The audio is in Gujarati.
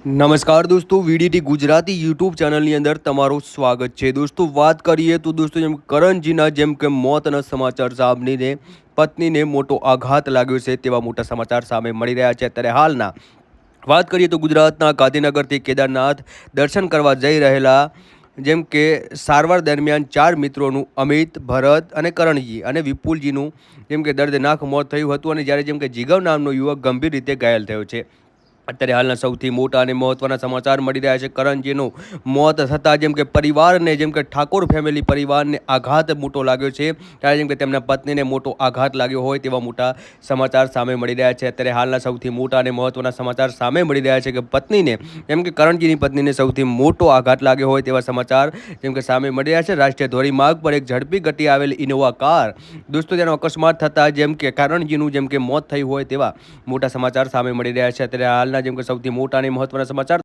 નમસ્કાર દોસ્તો, વીડીટી ગુજરાતી યુટ્યુબ ચેનલની અંદર તમારું સ્વાગત છે. દોસ્તો, વાત કરીએ તો દોસ્તો, જેમ કરણજીના જેમ કે મોતના સમાચાર સાંભળીને પત્નીને મોટો આઘાત લાગ્યો છે તેવા મોટા સમાચાર સામે મળી રહ્યા છે. અત્યારે હાલના વાત કરીએ તો ગુજરાતના ગાંધીનગરથી કેદારનાથ દર્શન કરવા જઈ રહેલા જેમ કે સારવાર દરમિયાન ચાર મિત્રોનું અમિત, ભરત અને કરણજી અને વિપુલજીનું જેમ કે દર્દનાક મોત થયું હતું અને જ્યારે જેમ કે જીગવ નામનો યુવક ગંભીર રીતે ઘાયલ થયો છે. અત્યારે હાલના સૌથી મોટા અને મહત્ત્વના સમાચાર મળી રહ્યા છે કરણજીનું. મોત થતાં જેમ કે પરિવારને જેમ કે ઠાકોર ફેમિલી પરિવારને આઘાત મોટો લાગ્યો છે, ત્યારે જેમ કે તેમના પત્નીને મોટો આઘાત લાગ્યો હોય તેવા મોટા સમાચાર સામે મળી રહ્યા છે. અત્યારે હાલના સૌથી મોટા અને મહત્વના સમાચાર સામે મળી રહ્યા છે કે પત્નીને, જેમ કે કરણજીની પત્નીને સૌથી મોટો આઘાત લાગ્યો હોય તેવા સમાચાર જેમ કે સામે મળી રહ્યા છે. રાષ્ટ્રીય ધોરીમાર્ગ પર એક ઝડપી ગતિ આવેલી ઇનોવા કાર, દોસ્તો તેનો અકસ્માત થતાં જેમ કે કરણજીનું જેમ કે મોત થયું હોય તેવા મોટા સમાચાર સામે મળી રહ્યા છે. અત્યારે હાલના જેમ કે સૌથી મોટા અને મહત્વના સમાચાર